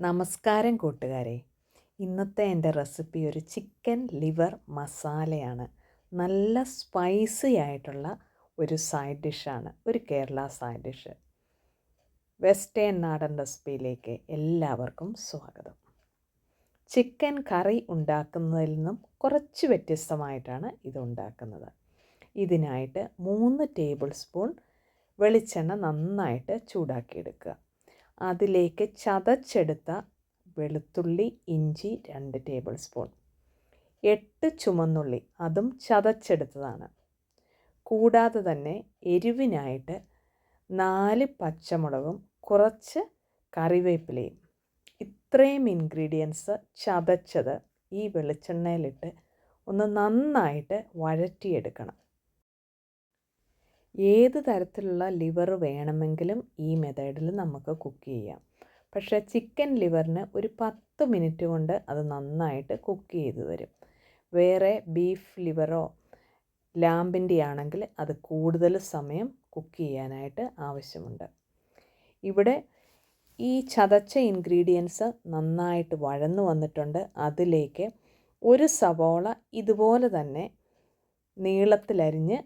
നമസ്കാരം കൂട്ടുകാരെ. ഇന്നത്തെ എന്റെ റെസിപ്പി ഒരു ചിക്കൻ ലിവർ മസാലയാണ്. നല്ല സ്പൈസി ആയിട്ടുള്ള ഒരു സൈഡ് ഡിഷാണ് ഒരു കേരള സൈഡ് ഡിഷ്. വെസ്റ്റേൺ നാടൻ റെസിപ്പിയിലേക്ക് എല്ലാവർക്കും സ്വാഗതം. ചിക്കൻ കറി ഉണ്ടാക്കുന്നതിൽ നിന്നും കുറച്ച് വ്യത്യസ്തമായിട്ടാണ് ഇത് ഉണ്ടാക്കുന്നത്. ഇതിനായിട്ട് മൂന്ന് ടേബിൾ സ്പൂൺ വെളിച്ചെണ്ണ നന്നായിട്ട് ചൂടാക്കിയെടുക്കുക. അതിലേക്ക് ചതച്ചെടുത്ത വെളുത്തുള്ളി ഇഞ്ചി രണ്ട് ടേബിൾ സ്പൂൺ എട്ട് ചുമന്നുള്ളി അതും ചതച്ചെടുത്തതാണ്. കൂടാതെ തന്നെ എരിവിനായിട്ട് നാല് പച്ചമുളകും കുറച്ച് കറിവേപ്പിലയും. ഇത്രയും ഇൻഗ്രീഡിയൻസ് ചതച്ചത് ഈ വെളിച്ചെണ്ണയിലിട്ട് ഒന്ന് നന്നായിട്ട് വഴറ്റിയെടുക്കണം. ഏത് തരത്തിലുള്ള ലിവർ വേണമെങ്കിലും ഈ മെത്തേഡിൽ നമുക്ക് കുക്ക് ചെയ്യാം. പക്ഷേ ചിക്കൻ ലിവറിന് ഒരു പത്ത് മിനിറ്റ് കൊണ്ട് അത് നന്നായിട്ട് കുക്ക് ചെയ്ത് തരും. വേറെ ബീഫ് ലിവറോ ലാമ്പിന്റെ ആണെങ്കിൽ അത് കൂടുതൽ സമയം കുക്ക് ചെയ്യാനായിട്ട് ആവശ്യമുണ്ട്. ഇവിടെ ഈ ചതച്ച ഇൻഗ്രീഡിയൻസ് നന്നായിട്ട് വഴന്നു വന്നിട്ടുണ്ട്. അതിലേക്ക് ഒരു സവോള ഇതുപോലെ തന്നെ നീളത്തിലരിഞ്ഞ്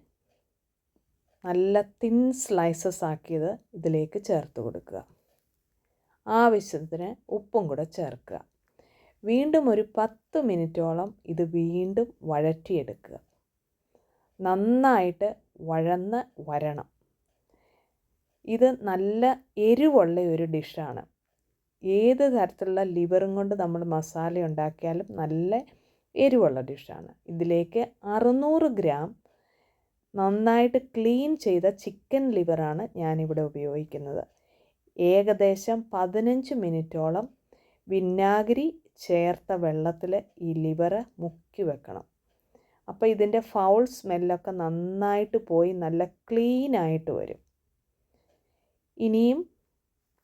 നല്ല തിൻ സ്ലൈസസ് ആക്കിയത് ഇതിലേക്ക് ചേർത്ത് കൊടുക്കുക. ആവശ്യത്തിന് ഉപ്പും കൂടെ ചേർക്കുക. വീണ്ടും ഒരു പത്ത് മിനിറ്റോളം ഇത് വീണ്ടും വഴറ്റിയെടുക്കുക. നന്നായിട്ട് വഴന്ന് വരണം. ഇത് നല്ല എരിവുള്ള ഒരു ഡിഷാണ്. ഏത് തരത്തിലുള്ള ലിവറും കൊണ്ട് നമ്മൾ മസാല ഉണ്ടാക്കിയാലും നല്ല എരിവുള്ള ഡിഷാണ്. ഇതിലേക്ക് അറുന്നൂറ് ഗ്രാം നന്നായിട്ട് ക്ലീൻ ചെയ്ത ചിക്കൻ ലിവറാണ് ഞാനിവിടെ ഉപയോഗിക്കുന്നത്. ഏകദേശം പതിനഞ്ച് മിനിറ്റോളം വിനാഗിരി ചേർത്ത വെള്ളത്തിൽ ഈ ലിവർ മുക്കി വെക്കണം. അപ്പോൾ ഇതിന്റെ ഫൗൾ സ്മെല്ലൊക്കെ നന്നായിട്ട് പോയി നല്ല ക്ലീനായിട്ട് വരും. ഇനിയും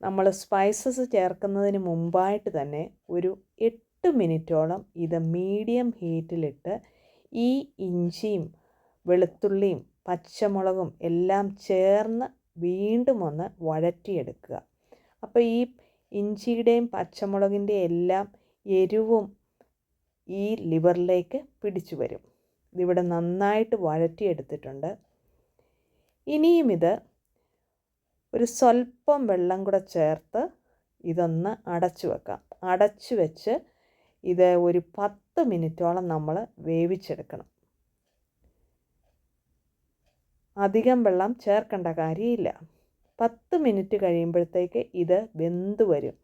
നമ്മൾ സ്പൈസസ് ചേർക്കുന്നതിന് മുമ്പായിട്ട് തന്നെ ഒരു എട്ട് മിനിറ്റോളം ഇത് മീഡിയം ഹീറ്റിലിട്ട് ഈ ഇഞ്ചിയും വെളുത്തുള്ളിയും പച്ചമുളകും എല്ലാം ചേർന്ന് വീണ്ടും ഒന്ന് വഴറ്റിയെടുക്കുക. അപ്പോൾ ഈ ഇഞ്ചിയുടെയും പച്ചമുളകിന്റെ എല്ലാം എരിവും ഈ ലിവറിലേക്ക് പിടിച്ചു വരും. ഇതിവിടെ നന്നായിട്ട് വഴറ്റിയെടുത്തിട്ടുണ്ട്. ഇനിയും ഇത് ഒരു സ്വല്പം വെള്ളം കൂടെ ചേർത്ത് ഇതൊന്ന് അടച്ചു വെക്കാം. അടച്ചു വെച്ച് ഇത് ഒരു പത്ത് മിനിറ്റോളം നമ്മൾ വേവിച്ചെടുക്കണം. അധികം വെള്ളം ചേർക്കേണ്ട കാര്യമില്ല. പത്ത് മിനിറ്റ് കഴിയുമ്പോഴത്തേക്ക് ഇത് വെന്ത് വരും.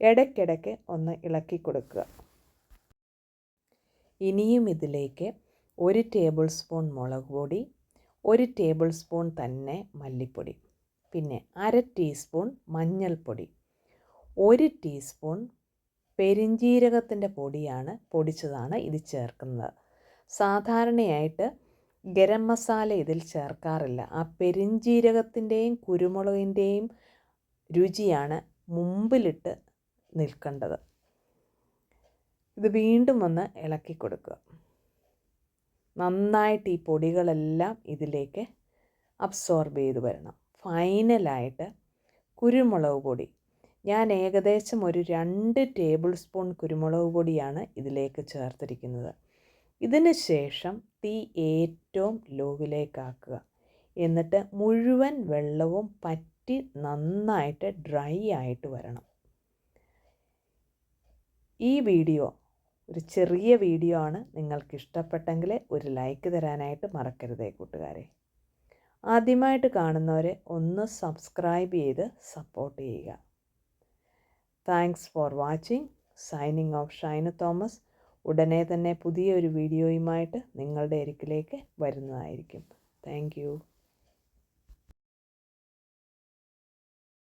ഇടയ്ക്കിടയ്ക്ക് ഒന്ന് ഇളക്കി കൊടുക്കുക. ഇനിയും ഇതിലേക്ക് ഒരു ടേബിൾ സ്പൂൺ മുളക് പൊടി ഒരു ടേബിൾ സ്പൂൺ തന്നെ മല്ലിപ്പൊടി പിന്നെ അര ടീസ്പൂൺ മഞ്ഞൾപ്പൊടി ഒരു ടീസ്പൂൺ പെരിഞ്ജീരകത്തിന്റെ പൊടിയാണ് പൊടിച്ചതാണ് ഇത് ചേർക്കുന്നത്. സാധാരണയായിട്ട് ഗരം മസാല ഇതിൽ ചേർക്കാറില്ല. ആ പെരിഞ്ജീരകത്തിന്റെയും കുരുമുളകിന്റെയും രുചിയാണ് മുമ്പിലിട്ട് നിൽക്കേണ്ടത്. ഇത് വീണ്ടും ഒന്ന് ഇളക്കി കൊടുക്കുക. നന്നായിട്ട് ഈ പൊടികളെല്ലാം ഇതിലേക്ക് അബ്സോർബ് ചെയ്ത് വരണം. ഫൈനലായിട്ട് കുരുമുളക് പൊടി. ഞാൻ ഏകദേശം ഒരു രണ്ട് ടേബിൾ സ്പൂൺ കുരുമുളക് പൊടിയാണ് ഇതിലേക്ക് ചേർത്തിരിക്കുന്നത്. ഇതിന് ശേഷം തീ ഏറ്റവും ലോവിലേക്കാക്കുക. എന്നിട്ട് മുഴുവൻ വെള്ളവും പറ്റി നന്നായിട്ട് ഡ്രൈ ആയിട്ട് വരണം. ഈ വീഡിയോ ഒരു ചെറിയ വീഡിയോ ആണ് നിങ്ങൾക്ക് ഇഷ്ടപ്പെട്ടെങ്കിൽ ഒരു ലൈക്ക് തരാനായിട്ട് മറക്കരുതേ കൂട്ടുകാരെ. ആദ്യമായിട്ട് കാണുന്നവരെ ഒന്ന് സബ്സ്ക്രൈബ് ചെയ്ത് സപ്പോർട്ട് ചെയ്യുക. Thanks for watching signing off Shaina Thomas. ഉടനെ തന്നെ പുതിയൊരു വീഡിയോയുമായിട്ട് നിങ്ങളുടെ അരികിലേക്ക് വരുന്നതായിരിക്കും. താങ്ക്